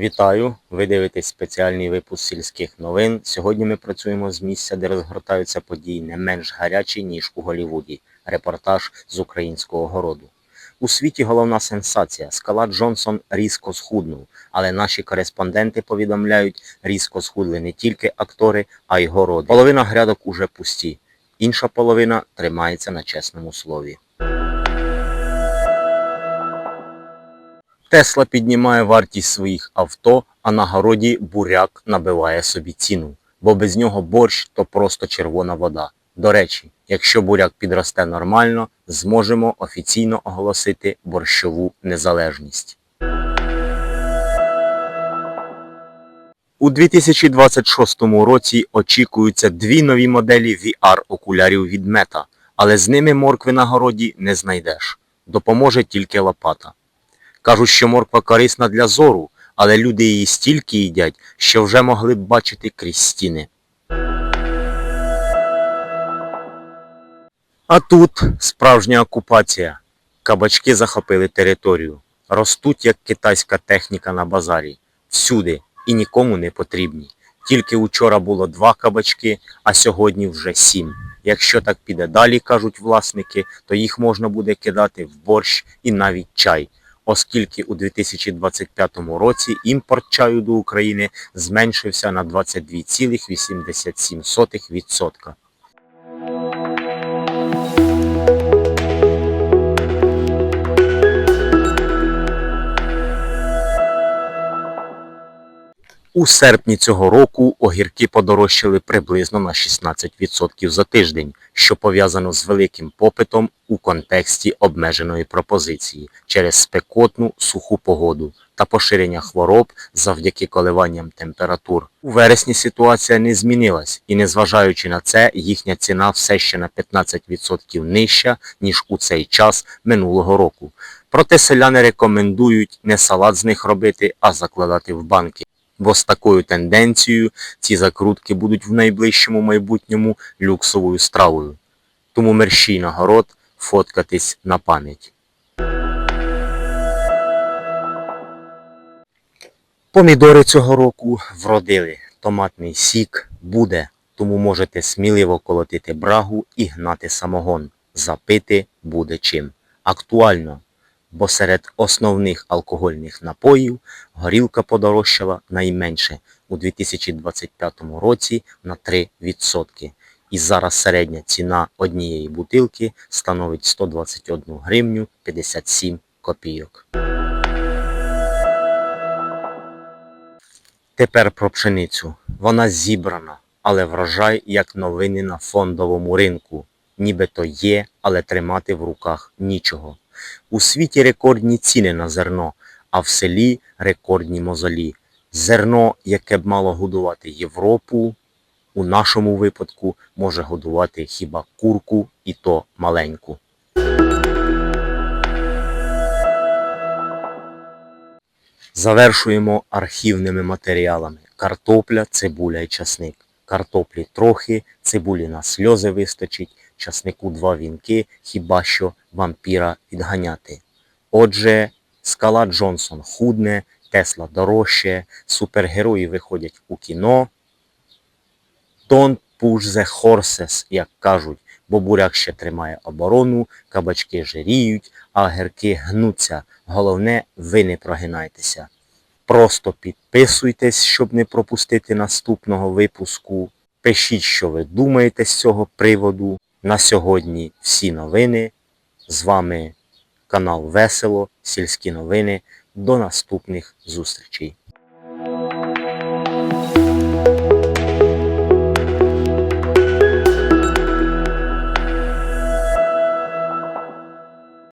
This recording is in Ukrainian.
Вітаю! Ви дивитесь спеціальний випуск сільських новин. Сьогодні ми працюємо з місця, де розгортаються події не менш гарячі, ніж у Голлівуді. Репортаж з українського городу. У світі головна сенсація. Скала Джонсон різко схуднув, але наші кореспонденти повідомляють, різко схудли не тільки актори, а й городи. Половина грядок уже пусті, інша половина тримається на чесному слові. Тесла піднімає вартість своїх авто, а на городі буряк набиває собі ціну, бо без нього борщ то просто червона вода. До речі, якщо буряк підросте нормально, зможемо офіційно оголосити борщову незалежність. У 2026 році очікуються дві нові моделі VR-окулярів від Meta, але з ними моркви на городі не знайдеш. Допоможе тільки лопата. Кажуть, що морква корисна для зору, але люди її стільки їдять, що вже могли б бачити крізь стіни. А тут справжня окупація. Кабачки захопили територію. Ростуть, як китайська техніка на базарі. Всюди і нікому не потрібні. Тільки учора було два кабачки, а сьогодні вже сім. Якщо так піде далі, кажуть власники, то їх можна буде кидати в борщ і навіть чай оскільки у 2025 році імпорт чаю до України зменшився на 22,87%. У серпні цього року огірки подорожчали приблизно на 16% за тиждень, що пов'язано з великим попитом у контексті обмеженої пропозиції через спекотну суху погоду та поширення хвороб завдяки коливанням температур. У вересні ситуація не змінилась, і незважаючи на це, їхня ціна все ще на 15% нижча, ніж у цей час минулого року. Проте селяни рекомендують не салат з них робити, а закладати в банки бо з такою тенденцією ці закрутки будуть в найближчому майбутньому люксовою стравою. Тому мерщій на город фоткатись на пам'ять. Помідори цього року вродили. Томатний сік буде, тому можете сміливо колотити брагу і гнати самогон. Запити буде чим. Актуально бо серед основних алкогольних напоїв горілка подорожчала найменше у 2025 році на 3%. І зараз середня ціна однієї бутилки становить 121 гривню 57 копійок. Тепер про пшеницю. Вона зібрана, але врожай як новини на фондовому ринку. Нібито є, але тримати в руках нічого. У світі рекордні ціни на зерно, а в селі рекордні мозолі. Зерно, яке б мало годувати Європу, у нашому випадку може годувати хіба курку і то маленьку. Завершуємо архівними матеріалами. Картопля, цибуля і часник. Картоплі трохи, цибулі на сльози вистачить, часнику два вінки, хіба що вампіра відганяти. Отже, скала Джонсон худне, Тесла дорожче, супергерої виходять у кіно. Don't push the horses, як кажуть, бо буряк ще тримає оборону, кабачки жиріють, а гірки гнуться. Головне, ви не прогинайтеся. Просто підписуйтесь, щоб не пропустити наступного випуску. Пишіть, що ви думаєте з цього приводу. На сьогодні всі новини. З вами канал Весело, сільські новини. До наступних зустрічей.